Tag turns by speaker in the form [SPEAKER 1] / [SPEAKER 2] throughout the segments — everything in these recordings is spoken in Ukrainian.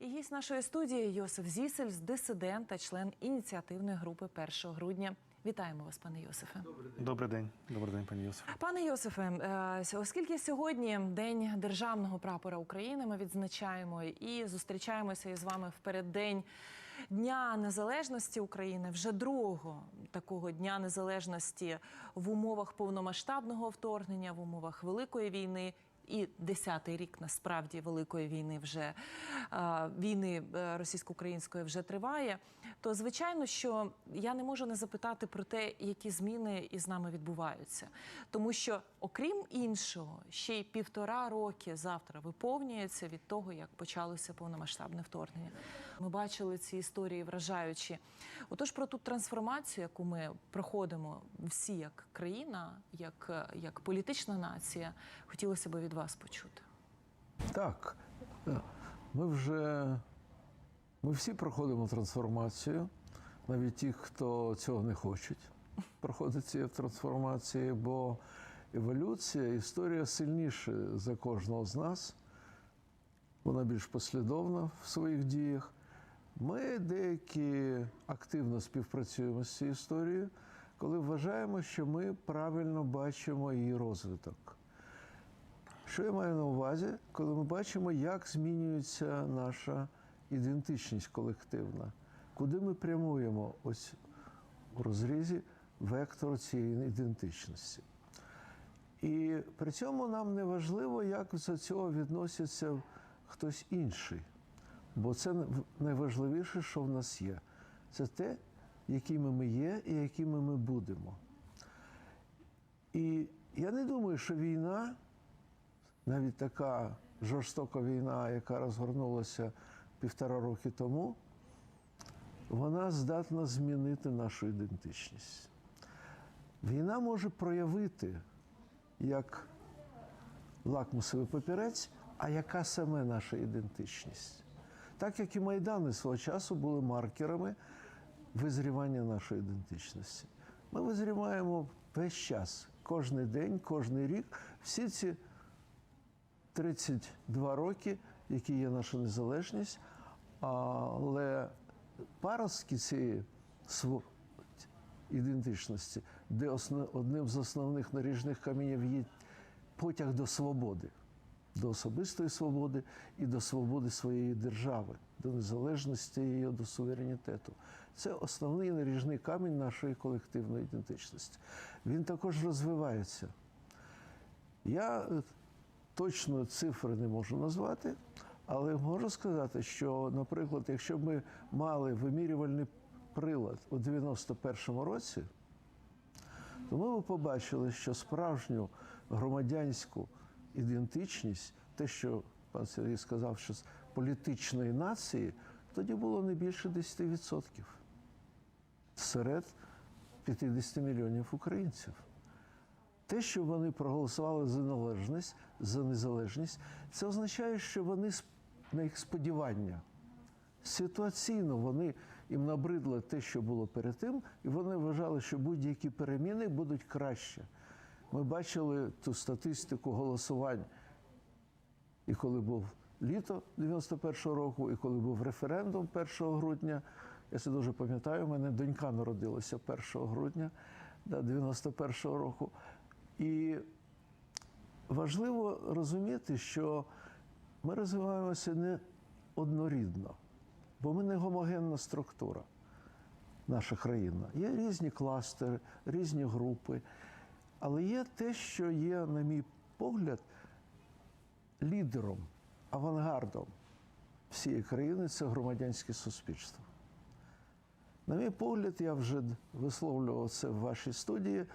[SPEAKER 1] І гість нашої студії Йосиф Зісельс, дисидент та член ініціативної групи 1 грудня. Вітаємо вас, пане Йосифе.
[SPEAKER 2] Добрий день, добрий день, пані Йосиф.
[SPEAKER 1] Пане Йосифе, е, оскільки сьогодні День державного прапора України, ми відзначаємо і зустрічаємося із вами в переддень Дня Незалежності України, вже другого такого дня незалежності в умовах повномасштабного вторгнення, в умовах великої війни. І десятий рік насправді великої війни вже війни е, російсько-української вже триває. То звичайно, що я не можу не запитати про те, які зміни із нами відбуваються, тому що, окрім іншого, ще й півтора роки завтра виповнюється від того, як почалося повномасштабне вторгнення. Ми бачили ці історії вражаючі. Отож, про ту трансформацію, яку ми проходимо всі як країна, як, як політична нація, хотілося б від вас почути.
[SPEAKER 3] Так, ми вже ми всі проходимо трансформацію, навіть ті, хто цього не хочуть проходити цієї трансформації, бо еволюція, історія сильніша за кожного з нас, вона більш послідовна в своїх діях. Ми деякі активно співпрацюємо з цією історією, коли вважаємо, що ми правильно бачимо її розвиток. Що я маю на увазі, коли ми бачимо, як змінюється наша ідентичність колективна, куди ми прямуємо ось у розрізі вектор цієї ідентичності. І при цьому нам не важливо, як до цього відноситься хтось інший. Бо це найважливіше, що в нас є. Це те, якими ми є і якими ми будемо. І я не думаю, що війна навіть така жорстока війна, яка розгорнулася півтора роки тому, вона здатна змінити нашу ідентичність. Війна може проявити як лакмусовий папірець, а яка саме наша ідентичність. Так як і Майдани свого часу були маркерами визрівання нашої ідентичності. Ми визріваємо весь час, кожен день, кожен рік. Всі ці 32 роки, які є наша незалежність, але паростки цієї ідентичності, де одним з основних наріжних камінів є потяг до свободи, до особистої свободи і до свободи своєї держави, до незалежності і до суверенітету. Це основний наріжний камінь нашої колективної ідентичності. Він також розвивається. Я точно цифри не можу назвати, але можу сказати, що, наприклад, якщо б ми мали вимірювальний прилад у 91-му році, то ми б побачили, що справжню громадянську ідентичність, те, що пан Сергій сказав, що з політичної нації, тоді було не більше 10% серед 50 мільйонів українців. Те, що вони проголосували за належність, за незалежність, це означає, що вони на їх сподівання. Ситуаційно вони їм набридло те, що було перед тим, і вони вважали, що будь-які переміни будуть краще. Ми бачили ту статистику голосувань, і коли був літо 91-го року, і коли був референдум 1 грудня. Я це дуже пам'ятаю, у мене донька народилася 1 грудня 91-го року. І важливо розуміти, що ми розвиваємося не однорідно, бо ми не гомогенна структура, наша країна. Є різні кластери, різні групи. Але є те, що є, на мій погляд, лідером, авангардом всієї країни це громадянське суспільство. На мій погляд, я вже висловлював це в вашій студії.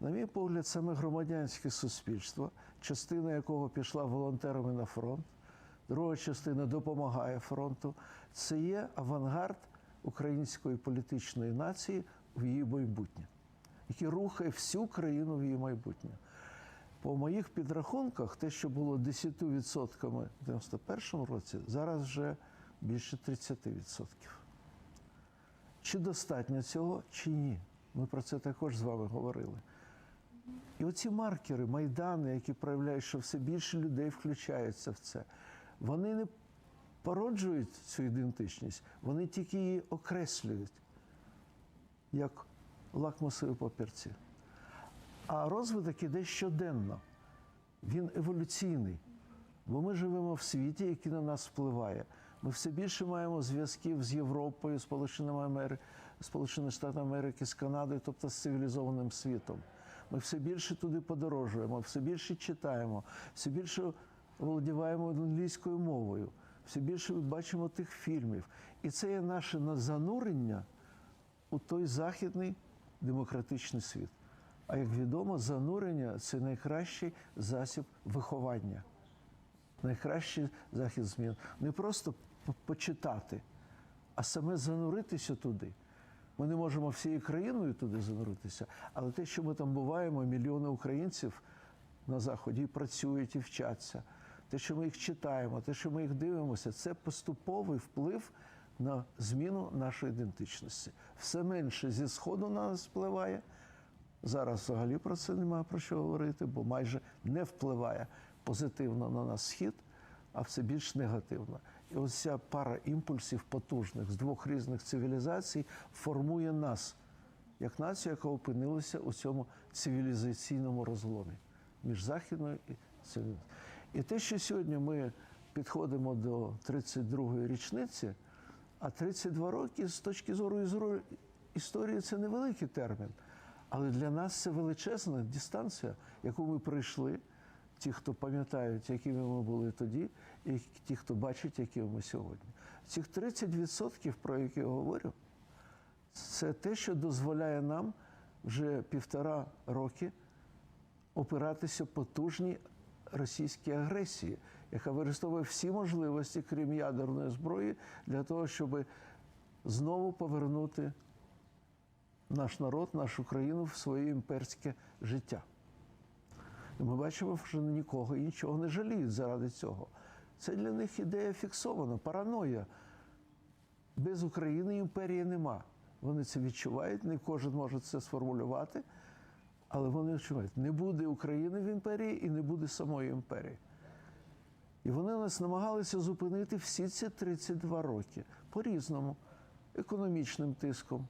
[SPEAKER 3] На мій погляд, саме громадянське суспільство, частина якого пішла волонтерами на фронт, друга частина допомагає фронту. Це є авангард української політичної нації в її майбутнє, який рухає всю країну в її майбутнє. По моїх підрахунках, те, що було 10% в 91-му році, зараз вже більше 30%. Чи достатньо цього, чи ні? Ми про це також з вами говорили. І оці маркери, майдани, які проявляють, що все більше людей включаються в це, вони не породжують цю ідентичність, вони тільки її окреслюють як лакмусові папірці. А розвиток іде щоденно. Він еволюційний. Бо ми живемо в світі, який на нас впливає. Ми все більше маємо зв'язків з Європою, Сполученими Амери... Сполученими Штатами Америки, з Канадою, тобто з цивілізованим світом. Ми все більше туди подорожуємо, все більше читаємо, все більше володіваємо англійською мовою, все більше бачимо тих фільмів. І це є наше занурення у той західний демократичний світ. А як відомо, занурення це найкращий засіб виховання, найкращий захід змін. Не просто почитати, а саме зануритися туди. Ми не можемо всією країною туди зануритися, але те, що ми там буваємо, мільйони українців на заході і працюють і вчаться. Те, що ми їх читаємо, те, що ми їх дивимося, це поступовий вплив на зміну нашої ідентичності. Все менше зі сходу на нас впливає. Зараз взагалі про це немає про що говорити, бо майже не впливає позитивно на нас схід, а все більш негативно. І ось ця пара імпульсів потужних з двох різних цивілізацій формує нас як націю, яка опинилася у цьому цивілізаційному розломі між західною і цивілізацією. І те, що сьогодні ми підходимо до 32-ї річниці, а 32 роки з точки зору історії це невеликий термін. Але для нас це величезна дистанція, яку ми пройшли. Ті, хто пам'ятають, якими ми були тоді, і ті, хто бачить, якими ми сьогодні. Цих 30%, про які я говорю, це те, що дозволяє нам вже півтора роки опиратися потужній російській агресії, яка використовує всі можливості, крім ядерної зброї, для того, щоб знову повернути наш народ, нашу країну в своє імперське життя. І ми бачимо, що нікого і нічого не жаліють заради цього. Це для них ідея фіксована, параноя. Без України імперії нема. Вони це відчувають, не кожен може це сформулювати, але вони відчувають, не буде України в імперії і не буде самої імперії. І вони нас намагалися зупинити всі ці 32 роки по-різному, економічним тиском.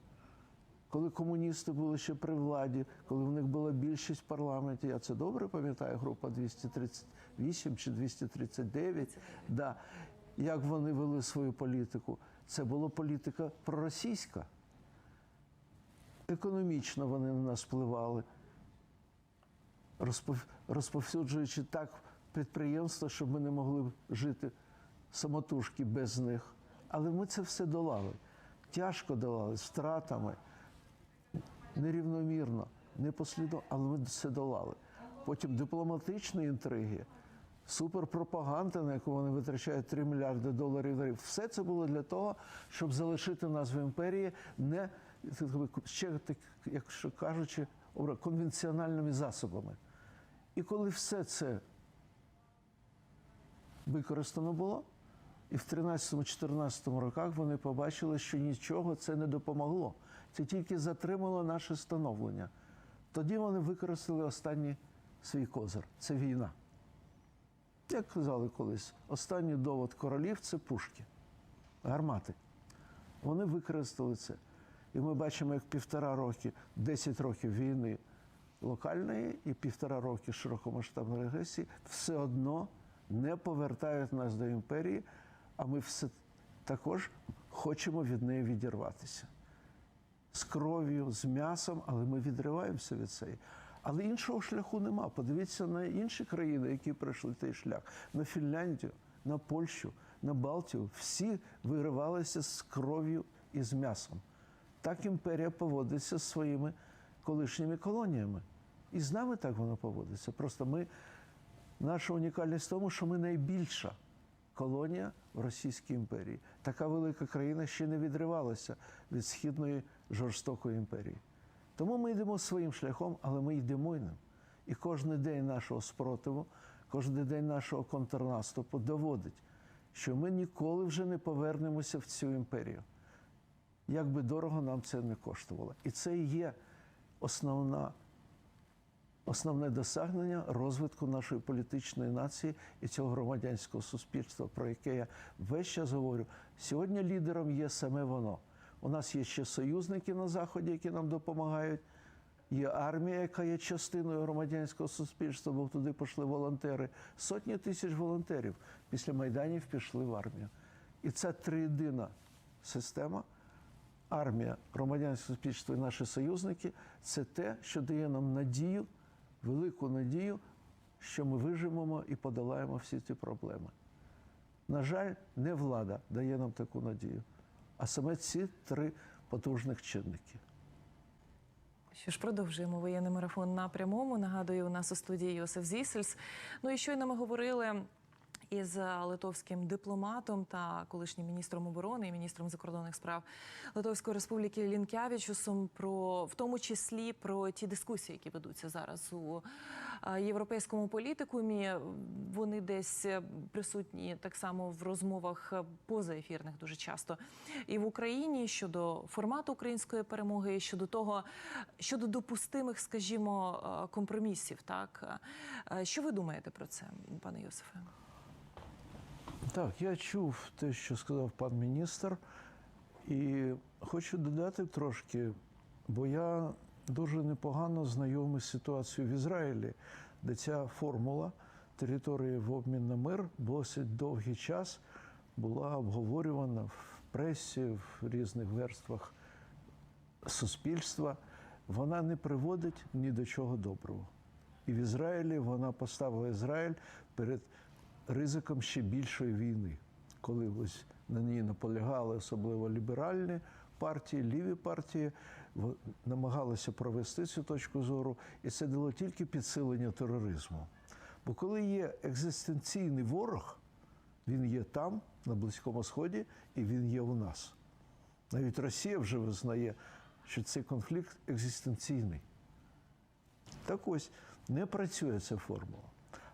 [SPEAKER 3] Коли комуністи були ще при владі, коли в них була більшість в парламенті, я це добре пам'ятаю, група 238 чи 239, да, як вони вели свою політику. Це була політика проросійська. Економічно вони на нас впливали, розповсюджуючи так підприємства, щоб ми не могли жити самотужки без них. Але ми це все долали. Тяжко долали, з втратами, нерівномірно, непослідовно, але ми це долали. Потім дипломатичні інтриги, суперпропаганда, на яку вони витрачають 3 мільярди доларів. Все це було для того, щоб залишити нас в імперії не ще так, якщо кажучи, конвенціональними засобами. І коли все це використано було, і в 13-14 роках вони побачили, що нічого це не допомогло. Це тільки затримало наше становлення. Тоді вони використали останній свій козир це війна. Як казали колись, останній довод королів це пушки, гармати. Вони використали це. І ми бачимо, як півтора роки, 10 років війни локальної і півтора роки широкомасштабної агресії все одно не повертають нас до імперії, а ми все також хочемо від неї відірватися. З кров'ю, з м'ясом, але ми відриваємося від цієї. Але іншого шляху нема. Подивіться на інші країни, які пройшли той шлях: на Фінляндію, на Польщу, на Балтію. Всі виривалися з кров'ю і з м'ясом. Так імперія поводиться з своїми колишніми колоніями. І з нами так воно поводиться. Просто ми, наша унікальність в тому, що ми найбільша колонія в Російській імперії. Така велика країна ще не відривалася від східної жорстокої імперії. Тому ми йдемо своїм шляхом, але ми йдемо ним. І кожен день нашого спротиву, кожен день нашого контрнаступу доводить, що ми ніколи вже не повернемося в цю імперію. Як би дорого нам це не коштувало. І це і є основна основне досягнення розвитку нашої політичної нації і цього громадянського суспільства, про яке я весь час говорю. Сьогодні лідером є саме воно. У нас є ще союзники на заході, які нам допомагають. Є армія, яка є частиною громадянського суспільства, бо туди пішли волонтери. Сотні тисяч волонтерів після майданів пішли в армію. І ця триєдина система армія, громадянське суспільство і наші союзники це те, що дає нам надію, велику надію, що ми виживемо і подолаємо всі ці проблеми. На жаль, не влада дає нам таку надію, а саме ці три потужних чинники.
[SPEAKER 1] Що ж, продовжуємо воєнний марафон на прямому. Нагадую, у нас у студії Йосиф Зісельс. Ну і щойно ми говорили із литовським дипломатом та колишнім міністром оборони і міністром закордонних справ Литовської Республіки Лінкявічусом про в тому числі про ті дискусії, які ведуться зараз у е, європейському політикумі. Вони десь е, присутні так само в розмовах е, позаефірних дуже часто і в Україні щодо формату української перемоги, щодо того, щодо допустимих, скажімо, е, компромісів. Так Е, що ви думаєте про це, пане Йосифе?
[SPEAKER 3] Так, я чув те, що сказав пан міністр, і хочу додати трошки, бо я дуже непогано знайомий з ситуацією в Ізраїлі, де ця формула території в обмін на мир досить довгий час була обговорювана в пресі, в різних верствах суспільства. Вона не приводить ні до чого доброго. І в Ізраїлі вона поставила Ізраїль перед ризиком ще більшої війни, коли ось на ній наполягали особливо ліберальні партії, ліві партії, намагалися провести цю точку зору, і це дало тільки підсилення тероризму. Бо коли є екзистенційний ворог, він є там, на Близькому Сході, і він є у нас. Навіть Росія вже визнає, що цей конфлікт екзистенційний. Так ось не працює ця формула.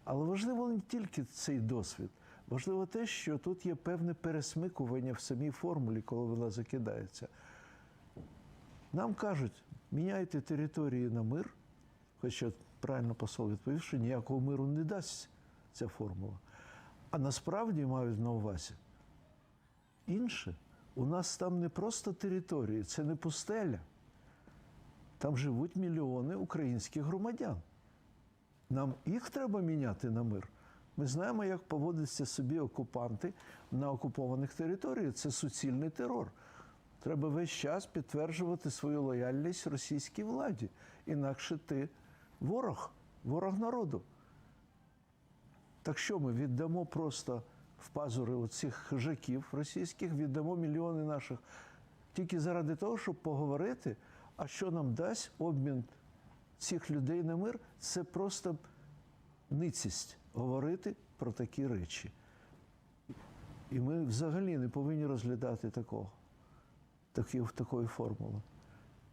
[SPEAKER 3] Але важливо не тільки цей досвід, важливо те, що тут є певне пересмикування в самій формулі, коли вона закидається. Нам кажуть, міняйте території на мир, хоча правильно посол відповів, що ніякого миру не дасть ця формула. А насправді мають на увазі інше. У нас там не просто території, це не пустеля. Там живуть мільйони українських громадян. Нам їх треба міняти на мир. Ми знаємо, як поводяться собі окупанти на окупованих територіях. Це суцільний терор. Треба весь час підтверджувати свою лояльність російській владі. Інакше ти ворог, ворог народу. Так що ми віддамо просто в пазури оцих хижаків російських, віддамо мільйони наших тільки заради того, щоб поговорити, а що нам дасть обмін цих людей на мир, це просто ницість говорити про такі речі. І ми взагалі не повинні розглядати такого, такі, такої формули.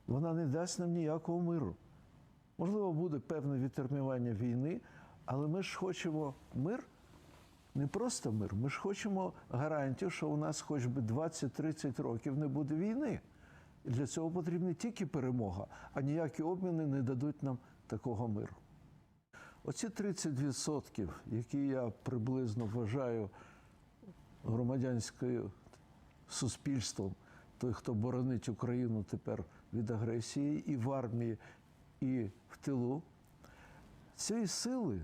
[SPEAKER 3] Вона не дасть нам ніякого миру. Можливо, буде певне відтермінування війни, але ми ж хочемо мир, не просто мир, ми ж хочемо гарантію, що у нас хоч би 20-30 років не буде війни. Для цього потрібна тільки перемога, а ніякі обміни не дадуть нам такого миру. Оці 30%, які я приблизно вважаю громадянською суспільством, той, хто боронить Україну тепер від агресії і в армії, і в тилу, цієї сили,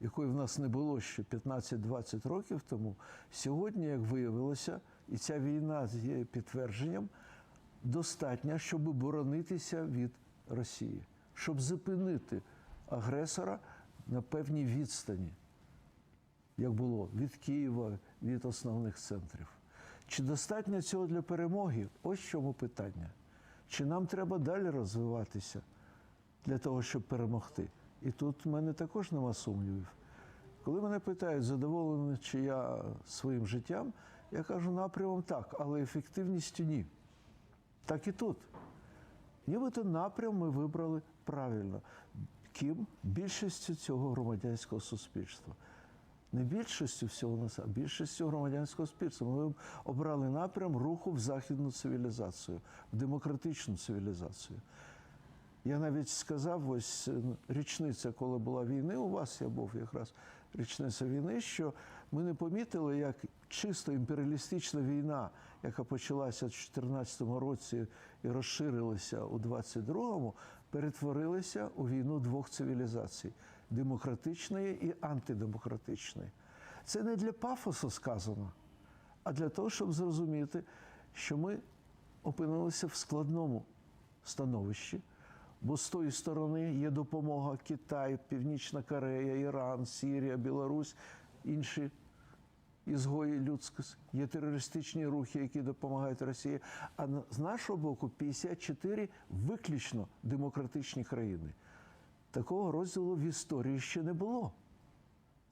[SPEAKER 3] якої в нас не було ще 15-20 років тому, сьогодні, як виявилося, і ця війна є підтвердженням, достатня, щоб боронитися від Росії, щоб зупинити агресора на певній відстані, як було від Києва, від основних центрів. Чи достатньо цього для перемоги? Ось чому питання. Чи нам треба далі розвиватися для того, щоб перемогти? І тут в мене також нема сумнівів. Коли мене питають, задоволений чи я своїм життям, я кажу напрямом так, але ефективністю ні. Так і тут. Нібито напрям ми вибрали правильно. Ким? Більшістю цього громадянського суспільства. Не більшістю всього нас, а більшістю громадянського суспільства. Ми обрали напрям руху в західну цивілізацію, в демократичну цивілізацію. Я навіть сказав, ось е, річниця, коли була війни, у вас я був якраз річниця війни, що ми не помітили, як чисто імперіалістична війна, яка почалася в 2014 році і розширилася у 22-му, перетворилася у війну двох цивілізацій демократичної і антидемократичної. Це не для пафосу сказано, а для того, щоб зрозуміти, що ми опинилися в складному становищі. Бо з тої сторони є допомога Китай, Північна Корея, Іран, Сірія, Білорусь, інші ізгої людськості. Є терористичні рухи, які допомагають Росії. А з нашого боку 54 виключно демократичні країни. Такого розділу в історії ще не було.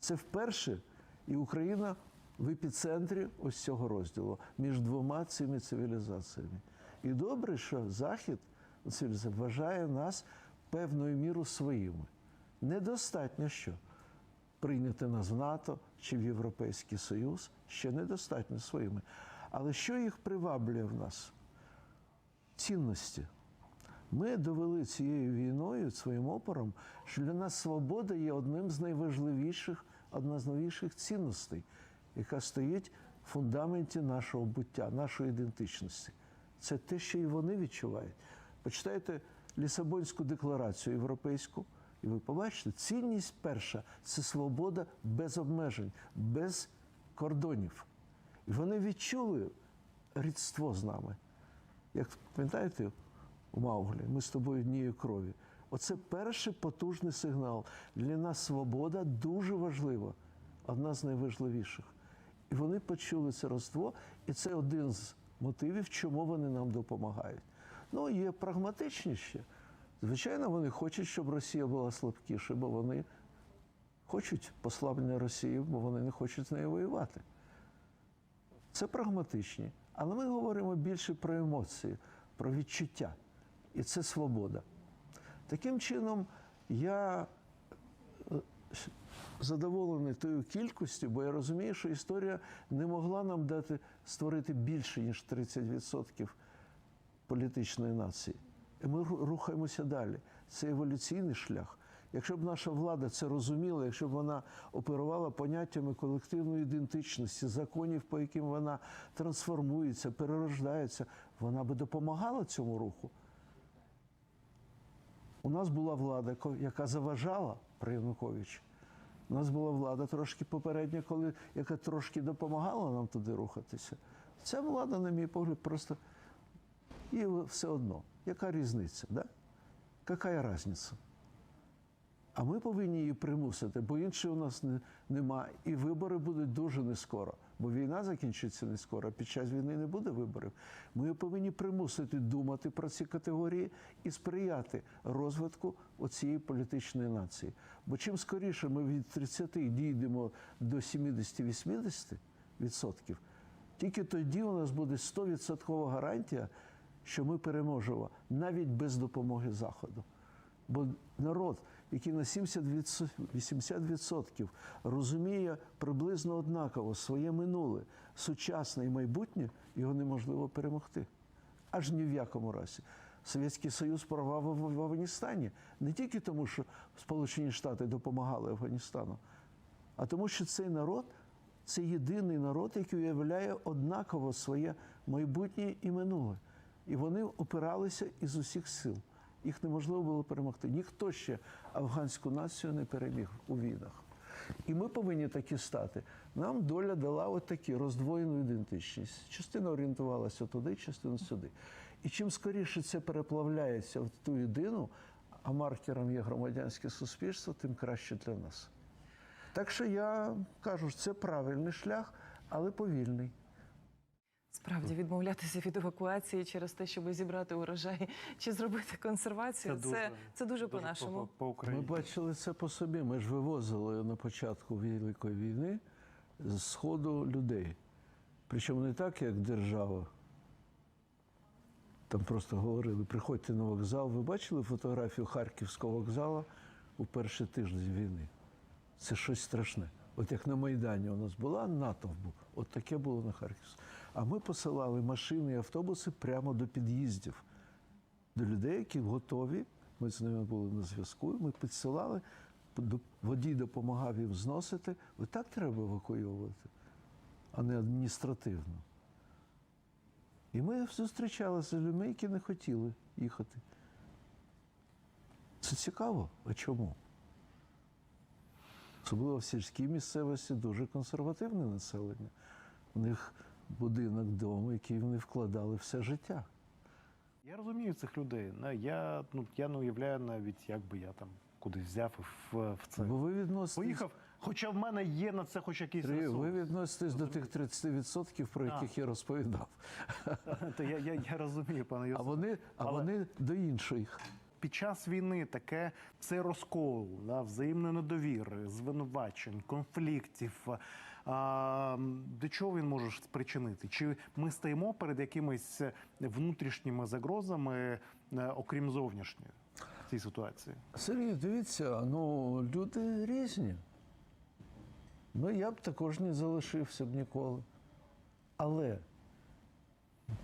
[SPEAKER 3] Це вперше, і Україна в епіцентрі ось цього розділу між двома цими цивілізаціями. І добре, що Захід вважає нас певною мірою своїми. Недостатньо що прийняти нас в НАТО чи в Європейський Союз ще недостатньо своїми. Але що їх приваблює в нас? Цінності. Ми довели цією війною, своїм опором, що для нас свобода є одним з найважливіших, одна з найважливіших цінностей, яка стоїть в фундаменті нашого буття, нашої ідентичності. Це те, що і вони відчувають. Почитайте Лісабонську декларацію європейську, і ви побачите, цінність перша це свобода без обмежень, без кордонів. І вони відчули рідство з нами. Як пам'ятаєте, у Мауглі, ми з тобою однієї крові. Оце перший потужний сигнал. Для нас свобода дуже важлива, одна з найважливіших. І вони почули це родство, і це один з мотивів, чому вони нам допомагають. Ну, є прагматичніше. Звичайно, вони хочуть, щоб Росія була слабкіша, бо вони хочуть послаблення Росії, бо вони не хочуть з нею воювати. Це прагматичні. Але ми говоримо більше про емоції, про відчуття. І це свобода. Таким чином, я е, задоволений тою кількістю, бо я розумію, що історія не могла нам дати створити більше, ніж 30% політичної нації. І ми рухаємося далі. Це еволюційний шлях. Якщо б наша влада це розуміла, якщо б вона оперувала поняттями колективної ідентичності, законів, по яким вона трансформується, перерождається, вона би допомагала цьому руху. У нас була влада, яка заважала при Януковичі. У нас була влада трошки попередня, коли, яка трошки допомагала нам туди рухатися. Ця влада, на мій погляд, просто і все одно. Яка різниця? Да? Яка різниця? А ми повинні її примусити, бо іншої у нас не, нема. І вибори будуть дуже не скоро, бо війна закінчиться не скоро. Під час війни не буде виборів. Ми повинні примусити думати про ці категорії і сприяти розвитку оцієї політичної нації. Бо чим скоріше ми від 30 дійдемо до 70-80 відсотків, тільки тоді у нас буде 100% гарантія, що ми переможемо навіть без допомоги Заходу. Бо народ, який на 70%, 80% розуміє приблизно однаково своє минуле, сучасне і майбутнє, його неможливо перемогти. Аж ні в якому разі. Совєтський Союз порвав в в Афганістані не тільки тому, що Сполучені Штати допомагали Афганістану, а тому, що цей народ це єдиний народ, який уявляє однаково своє майбутнє і минуле. І вони опиралися із усіх сил. Їх неможливо було перемогти. Ніхто ще афганську націю не переміг у війнах. І ми повинні такі стати. Нам доля дала от такі роздвоєну ідентичність. Частина орієнтувалася туди, частина сюди. І чим скоріше це переплавляється в ту єдину, а маркером є громадянське суспільство, тим краще для нас. Так що я кажу, це правильний шлях, але повільний.
[SPEAKER 1] Справді відмовлятися від евакуації через те, щоб зібрати урожай чи зробити консервацію, це, це, дуже по-нашому.
[SPEAKER 2] По, по
[SPEAKER 3] Ми бачили це по собі. Ми ж вивозили на початку Великої війни з сходу людей. Причому не так, як держава. Там просто говорили, приходьте на вокзал. Ви бачили фотографію Харківського вокзалу у перший тиждень війни? Це щось страшне. От як на Майдані у нас була натовп, от таке було на Харківському. А ми посилали машини і автобуси прямо до під'їздів, до людей, які готові Ми з ними були на зв'язку. Ми підсилали, водій допомагав їм зносити. Ось так треба евакуйовувати, а не адміністративно. І ми зустрічалися з людьми, які не хотіли їхати. Це цікаво. А чому? Особливо в сільській місцевості дуже консервативне населення. У них будинок дому, який вони вкладали все життя.
[SPEAKER 2] Я розумію цих людей. Я, ну, я не уявляю навіть, як би я там кудись взяв в, в це.
[SPEAKER 3] Бо ви відноситесь,
[SPEAKER 2] Поїхав, хоча в мене є на це хоч якийсь
[SPEAKER 3] Сергій, ви
[SPEAKER 2] ресурс.
[SPEAKER 3] відноситесь до тих 30%, про
[SPEAKER 2] А.
[SPEAKER 3] яких я розповідав.
[SPEAKER 2] Та я, я, я розумію, пане
[SPEAKER 3] А вони, а
[SPEAKER 2] Але-
[SPEAKER 3] вони до інших.
[SPEAKER 2] Під час війни таке це розкол, да, взаємної недовіри, звинувачень, конфліктів. До чого він може спричинити? Чи ми стоїмо перед якимись внутрішніми загрозами, е, окрім зовнішньої цій ситуації?
[SPEAKER 3] Сергій, дивіться, ну люди різні. Ну, я б також не залишився б ніколи. Але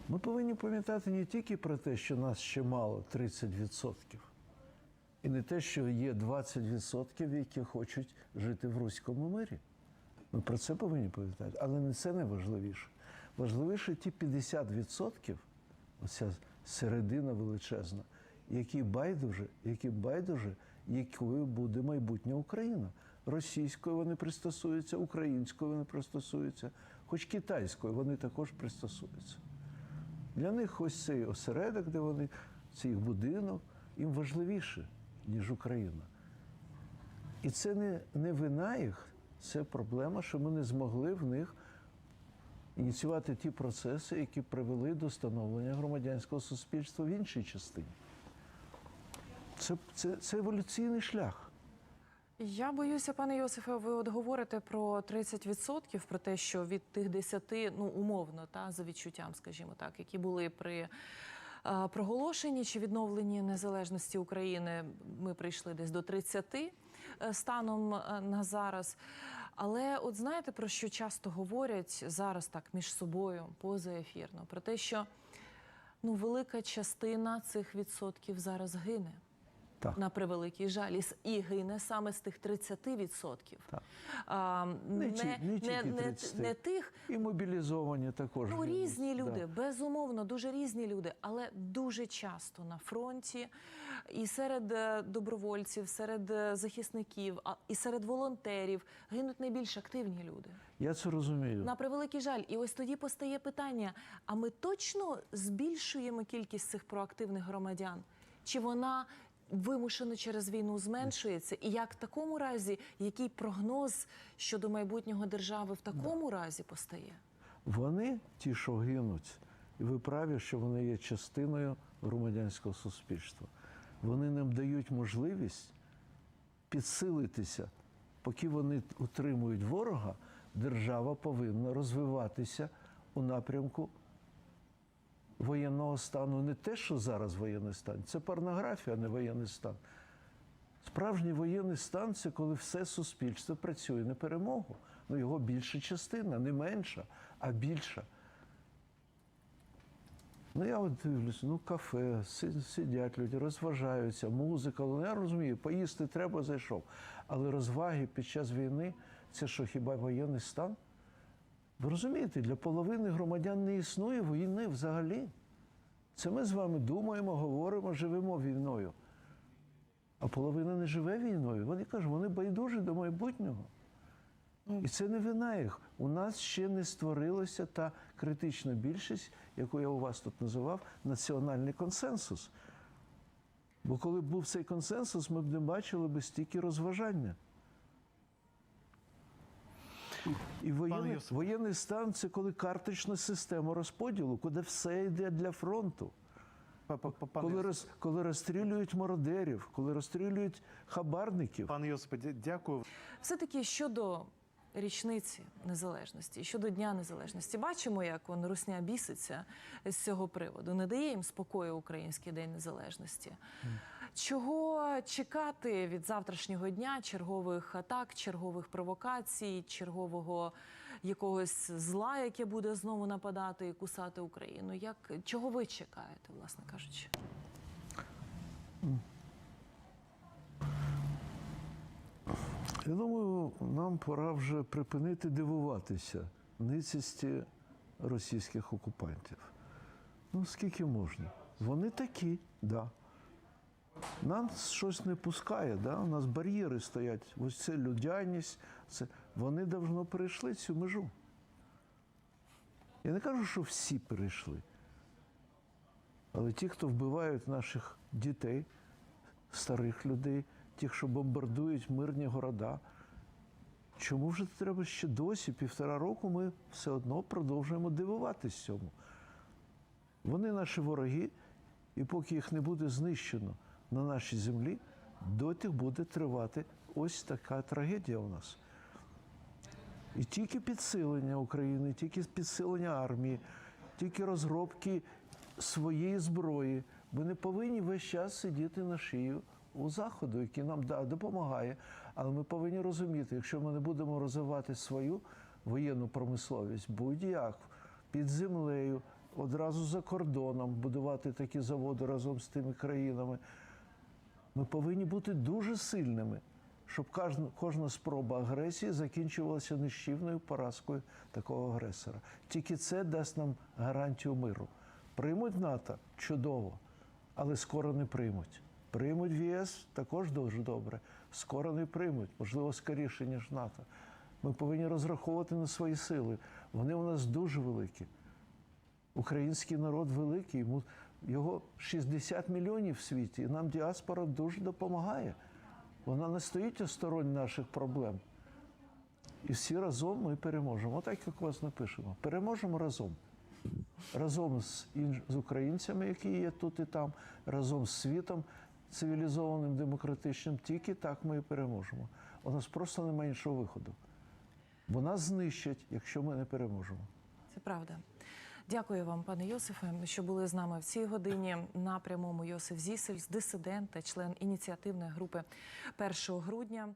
[SPEAKER 3] ми повинні пам'ятати не тільки про те, що нас ще мало 30%, і не те, що є 20%, які хочуть жити в руському мирі. Ми про це повинні пам'ятати. Але не це не важливіше. Ті 50%, оця середина величезна, які байдуже, які байдуже, якою буде майбутня Україна. Російською вони пристосуються, українською вони пристосуються, хоч китайською вони також пристосуються. Для них ось цей осередок, де вони, цей будинок, їм важливіше, ніж Україна. І це не, не вина їх, це проблема, що ми не змогли в них ініціювати ті процеси, які привели до становлення громадянського суспільства в іншій частині. Це, це, це еволюційний шлях.
[SPEAKER 1] Я боюся, пане Йосифе, ви от говорите про 30%, про те, що від тих 10, ну умовно, та за відчуттям, скажімо так, які були при е, проголошенні чи відновленні незалежності України, ми прийшли десь до 30 е, станом е, на зараз. Але от знаєте про що часто говорять зараз так між собою позаефірно? Про те, що ну велика частина цих відсотків зараз гине
[SPEAKER 3] Так.
[SPEAKER 1] на превеликий жаль, і гине саме з тих 30%.
[SPEAKER 3] Так.
[SPEAKER 1] А,
[SPEAKER 3] Не
[SPEAKER 1] не,
[SPEAKER 3] не
[SPEAKER 1] не, не,
[SPEAKER 3] 30.
[SPEAKER 1] не тих,
[SPEAKER 3] І мобілізовані також.
[SPEAKER 1] ну різні люди,
[SPEAKER 3] Да.
[SPEAKER 1] безумовно, дуже різні люди, але дуже часто на фронті і серед е, добровольців, серед е, захисників, а і серед волонтерів гинуть найбільш активні люди.
[SPEAKER 3] Я це розумію.
[SPEAKER 1] На превеликий жаль, і ось тоді постає питання: а ми точно збільшуємо кількість цих проактивних громадян? Чи вона вимушено через війну зменшується? І як в такому разі, який прогноз щодо майбутнього держави в такому разі постає?
[SPEAKER 3] Вони, ті, що гинуть, і ви праві, що вони є частиною громадянського суспільства. Вони нам дають можливість підсилитися. Поки вони утримують ворога, держава повинна розвиватися у напрямку воєнного стану. Не те, що зараз воєнний стан, це порнографія, а не воєнний стан. Справжній воєнний стан це коли все суспільство працює на перемогу. Ну його більша частина, не менша, а більша. Ну, я от дивлюся, ну, кафе, сидять люди, розважаються, музика. Ну, я розумію, поїсти треба, зайшов. Але розваги під час війни це що, хіба воєнний стан? Ви розумієте, для половини громадян не існує війни взагалі. Це ми з вами думаємо, говоримо, живемо війною. А половина не живе війною. Вони кажуть, вони байдужі до майбутнього. І це не вина їх. У нас ще не створилася та критична більшість, яку я у вас тут називав, національний консенсус. Бо коли б був цей консенсус, ми б не бачили б стільки розважання. І воєнний,
[SPEAKER 2] Йосип.
[SPEAKER 3] воєнний стан це коли карточна система розподілу, куди все йде для фронту. Коли, роз, коли розстрілюють мародерів, коли розстрілюють хабарників.
[SPEAKER 2] Пане Йосипе, дякую.
[SPEAKER 1] Все-таки щодо річниці незалежності, щодо Дня Незалежності, бачимо, як он русня біситься з цього приводу. Не дає їм спокою Український День Незалежності. Чого чекати від завтрашнього дня чергових атак, чергових провокацій, чергового якогось зла, яке буде знову нападати і кусати Україну? Як чого ви чекаєте, власне кажучи?
[SPEAKER 3] Я думаю, нам пора вже припинити дивуватися ницісті російських окупантів. Ну скільки можна? Вони такі, так. Да. Нам щось не пускає, да? у нас бар'єри стоять. Ось це людяність, це... вони давно перейшли цю межу. Я не кажу, що всі перейшли. Але ті, хто вбивають наших дітей, старих людей, тих, що бомбардують мирні города. Чому ж треба ще досі, півтора року, ми все одно продовжуємо дивуватись цьому? Вони наші вороги, і поки їх не буде знищено на нашій землі, доти буде тривати ось така трагедія у нас. І тільки підсилення України, тільки підсилення армії, тільки розробки своєї зброї. Ми не повинні весь час сидіти на шию у заходу, який нам да, допомагає. Але ми повинні розуміти, якщо ми не будемо розвивати свою воєнну промисловість, будь-як під землею, одразу за кордоном, будувати такі заводи разом з тими країнами. Ми повинні бути дуже сильними, щоб кожна, спроба агресії закінчувалася нищівною поразкою такого агресора. Тільки це дасть нам гарантію миру. Приймуть НАТО чудово, але скоро не приймуть. Приймуть в ЄС також дуже добре. Скоро не приймуть, можливо, скоріше, ніж НАТО. Ми повинні розраховувати на свої сили. Вони у нас дуже великі. Український народ великий, його 60 мільйонів в світі, і нам діаспора дуже допомагає. Вона не стоїть осторонь наших проблем. І всі разом ми переможемо. Отак, як вас напишемо. Переможемо разом. Разом з, інж... з українцями, які є тут і там, разом з світом цивілізованим, демократичним. Тільки так ми і переможемо. У нас просто немає іншого виходу. Бо нас знищать, якщо ми не переможемо.
[SPEAKER 1] Це правда. Дякую вам, пане Йосифе, що були з нами в цій годині. На прямому Йосиф Зісельс, дисидент та член ініціативної групи 1 грудня.